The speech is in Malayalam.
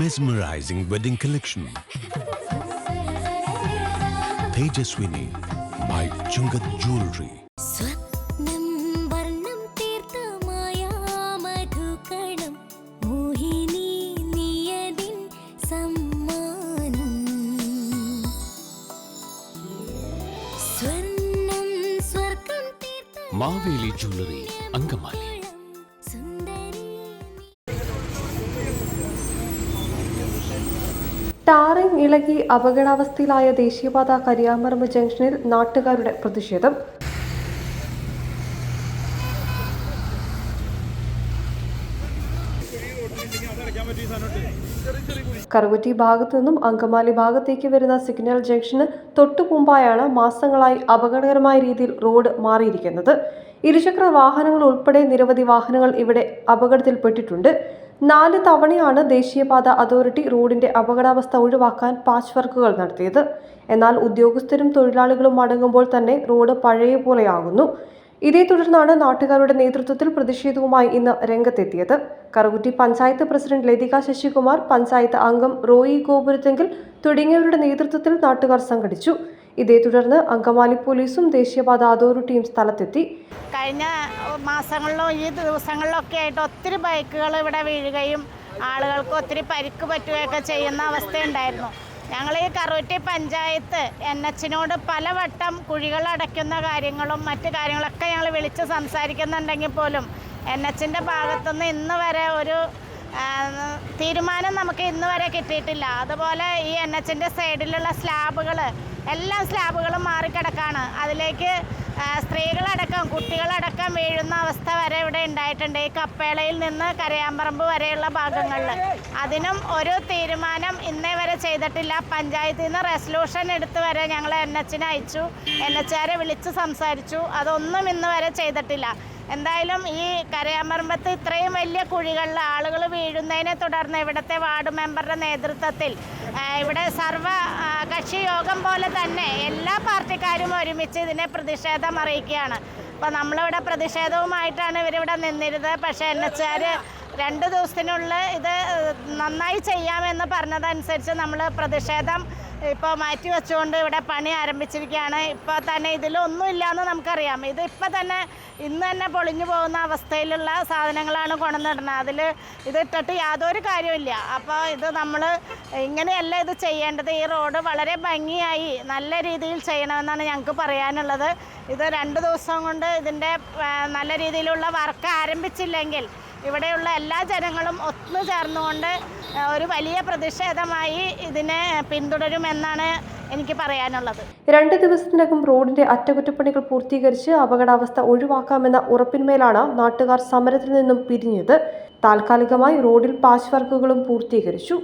mesmerizing wedding collection. Tejaswini by Chungath തീർത്ത മാവേലി ജ്വല്ലറി അങ്കമാലി. ടാറിംഗ് ഇളകി അപകടാവസ്ഥയിലായ ദേശീയപാത കരിയാമറമ്പ് ജംഗ്ഷനിൽ നാട്ടുകാരുടെ പ്രതിഷേധം. കറുകുറ്റി ഭാഗത്തു നിന്നും അങ്കമാലി ഭാഗത്തേക്ക് വരുന്ന സിഗ്നൽ ജംഗ്ഷന് തൊട്ടു മുമ്പായാണ് മാസങ്ങളായി അപകടകരമായ രീതിയിൽ റോഡ് മാറിയിരിക്കുന്നത്. ഇരുചക്ര വാഹനങ്ങൾ ഉൾപ്പെടെ നിരവധി വാഹനങ്ങൾ ഇവിടെ അപകടത്തിൽപ്പെട്ടിട്ടുണ്ട്. നാല് തവണയാണ് ദേശീയപാത അതോറിറ്റി റോഡിന്റെ അപകടാവസ്ഥ ഒഴിവാക്കാൻ പാച്ച് വർക്കുകൾ നടത്തിയത്. എന്നാൽ ഉദ്യോഗസ്ഥരും തൊഴിലാളികളും മടങ്ങുമ്പോൾ തന്നെ റോഡ് പഴയ പോലെയാകുന്നു. ഇതേ തുടർന്നാണ് നാട്ടുകാരുടെ നേതൃത്വത്തിൽ പ്രതിഷേധവുമായി ഇന്ന് രംഗത്തെത്തിയത്. കറുകുറ്റി പഞ്ചായത്ത് പ്രസിഡന്റ് ലതിക ശശികുമാർ പഞ്ചായത്ത് അംഗം റോയി ഗോപുരത്തെങ്കിൽ തുടങ്ങിയവരുടെ നേതൃത്വത്തിൽ നാട്ടുകാർ സംഘടിച്ചു. ഇതേ തുടർന്ന് അങ്കമാലി പോലീസും ദേശീയപാത അതോറിറ്റിയും സ്ഥലത്തെത്തി. കഴിഞ്ഞ മാസങ്ങളിലും ഈ ദിവസങ്ങളിലൊക്കെ ആയിട്ട് ഒത്തിരി ബൈക്കുകൾ ഇവിടെ വീഴുകയും ആളുകൾക്ക് ഒത്തിരി പരിക്ക് പറ്റുകയൊക്കെ ചെയ്യുന്ന അവസ്ഥയുണ്ടായിരുന്നു. ഞങ്ങൾ ഈ കറൂറ്റി പഞ്ചായത്ത് എൻ എച്ചിനോട് പലവട്ടം കുഴികൾ അടയ്ക്കുന്ന കാര്യങ്ങളും മറ്റു കാര്യങ്ങളൊക്കെ ഞങ്ങൾ വിളിച്ച് സംസാരിക്കുന്നുണ്ടെങ്കിൽ പോലും എൻ എച്ചിന്റെ ഭാഗത്തുനിന്ന് ഇന്ന് വരെ ഒരു തീരുമാനം നമുക്ക് ഇന്ന് വരെ കിട്ടിയിട്ടില്ല. അതുപോലെ ഈ എൻ എച്ചിന്റെ സൈഡിലുള്ള സ്ലാബുകൾ എല്ലാ സ്ലാബുകളും മാറിക്കിടക്കാണ്. അതിലേക്ക് സ്ത്രീകളടക്കം കുട്ടികളടക്കം വീഴുന്ന അവസ്ഥ വരെ ഇവിടെ ഉണ്ടായിട്ടുണ്ട്. ഈ കപ്പേളയിൽ നിന്ന് കരയാമ്പറമ്പ് വരെയുള്ള ഭാഗങ്ങളിൽ അതിനും ഒരു തീരുമാനം ഇന്നേ വരെ ചെയ്തിട്ടില്ല. പഞ്ചായത്തിൽ നിന്ന് റെസൊല്യൂഷൻ എടുത്ത് വരെ ഞങ്ങൾ എൻ എച്ചിനെ അയച്ചു. എൻ എച്ചുകാരെ വിളിച്ച് സംസാരിച്ചു. അതൊന്നും ഇന്ന് വരെ ചെയ്തിട്ടില്ല. എന്തായാലും ഈ കരയാമ്പറമ്പത്ത് ഇത്രയും വലിയ കുഴികളിൽ ആളുകൾ വീഴുന്നതിനെ തുടർന്ന് ഇവിടുത്തെ വാർഡ് മെമ്പറുടെ നേതൃത്വത്തിൽ ഇവിടെ സർവ കക്ഷി യോഗം പോലെ തന്നെ എല്ലാ പാർട്ടിക്കാരും ഒരുമിച്ച് ഇതിനെ പ്രതിഷേധം അറിയിക്കുകയാണ്. അപ്പോൾ നമ്മളിവിടെ പ്രതിഷേധവുമായിട്ടാണ് ഇവരിവിടെ നിന്നിരുന്നത്. പക്ഷേ എൻ എച്ചുകാർ രണ്ട് ദിവസത്തിനുള്ളിൽ ഇത് നന്നായി ചെയ്യാമെന്ന് പറഞ്ഞതനുസരിച്ച് നമ്മൾ പ്രതിഷേധം ഇപ്പോൾ മാറ്റി വെച്ചുകൊണ്ട് ഇവിടെ പണി ആരംഭിച്ചിരിക്കുകയാണ്. ഇപ്പോൾ തന്നെ ഇതിലൊന്നും ഇല്ലയെന്ന് നമുക്കറിയാം. ഇത് ഇപ്പോൾ തന്നെ ഇന്ന് തന്നെ പൊളിഞ്ഞു പോകുന്ന അവസ്ഥയിലുള്ള സാധനങ്ങളാണ് കൊണ്ടുവന്നിടുന്നത്. അതിൽ ഇതിട്ടിട്ട് യാതൊരു കാര്യമില്ല അപ്പോൾ ഇത് നമ്മൾ ഇങ്ങനെയല്ല ഇത് ചെയ്യേണ്ടത്. ഈ റോഡ് വളരെ ഭംഗിയായി നല്ല രീതിയിൽ ചെയ്യണമെന്നാണ് ഞങ്ങൾക്ക് പറയാനുള്ളത്. ഇത് രണ്ട് ദിവസം കൊണ്ട് ഇതിന്റെ നല്ല രീതിയിലുള്ള വർക്ക് ആരംഭിച്ചില്ലെങ്കിൽ ഇവിടെയുള്ള എല്ലാ ജനങ്ങളും ഒത്തു ചേർന്നുകൊണ്ട് ഒരു വലിയ പ്രതിഷേധമായി ഇതിനെ പിന്തുടരുമെന്നാണ് എനിക്ക് പറയാനുള്ളത്. രണ്ട് ദിവസത്തിനകം റോഡിന്റെ അറ്റകുറ്റപ്പണികൾ പൂർത്തീകരിച്ച് അപകടാവസ്ഥ ഒഴിവാക്കാമെന്ന ഉറപ്പിന്മേലാണ് നാട്ടുകാർ സമരത്തിൽ നിന്നും പിരിഞ്ഞത്. താൽക്കാലികമായി റോഡിൽ പാച്ച് വർക്കുകളും പൂർത്തീകരിച്ചു.